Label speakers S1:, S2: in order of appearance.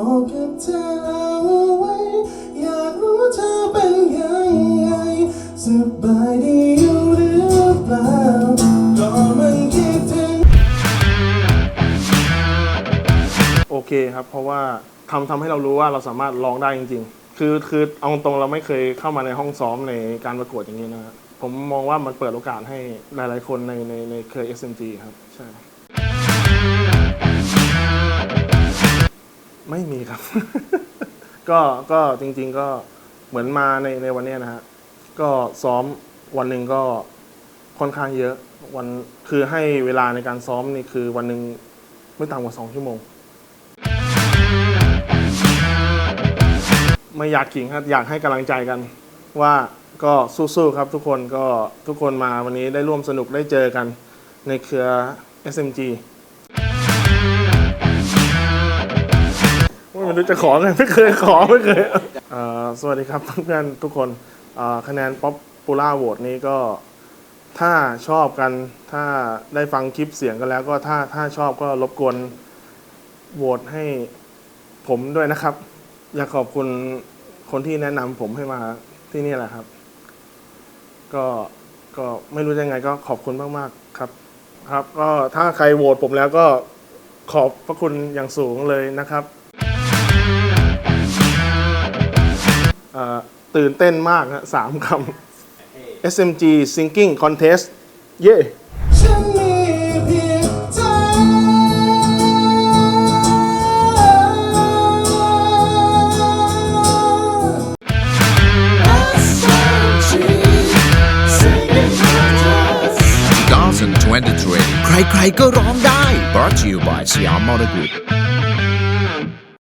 S1: บอกกับเธอเอาไว้ อยากรู้เธอเป็นยังไงสบายดีอยู่หรือเปล่าก็มันคิดถึง
S2: โอเคครับ เพราะว่าทำทำให้เรารู้ว่าเราสามารถร้องได้จริง ๆ คือคือเอาตรงเราไม่เคยเข้ามาในห้องซ้อมในการประกวดอย่างนี้นะครับผมมองว่ามันเปิดโอกาสให้หลายๆคนในในในเครือ SMG ครับ ใช่ ไม่มีครับ ก็ก็จริง ๆ ก็เหมือนมาในในวันเนี้ยนะฮะก็ซ้อมวันหนึ่งก็ค่อนข้างเยอะวันคือให้เวลาในการซ้อมนี่คือวันหนึ่งไม่ต่ำกว่าสองชั่วโมง ไม่อยากขิงครับอยากให้กำลังใจกัน ว่าก็สู้ๆครับทุกคนก็ทุกคนมาวันนี้ได้ร่วมสนุกได้เจอกันในเครือ SMG ไม่รู้จะขอไงไม่เคยขอไม่เคยอ่อสวัสดีครับเพื่อนๆทุกคนอ่อคะแนนป๊อปปูล่าโหวตนี้ก็ ถ้าชอบกันถ้าได้ฟังคลิปเสียงกันแล้ว ก็ถ้าถ้าชอบก็รบกวนโหวตให้ผมด้วยนะครับ อยากขอบคุณคนที่แนะนำผมให้มาที่นี่แหละครับ ก็ก็ไม่รู้ยังไงก็ขอบคุณมากๆครับ ครับ ก็ถ้าใครโหวตผมแล้วก็ขอบพระคุณอย่างสูงเลยนะครับ ตื่นเต้นมากฮะสามคำ SMG Singing Contest เย่
S1: ฉันมีเพียงเธอ
S3: 2023 ใครๆก็ร้องได้ brought to you by สยา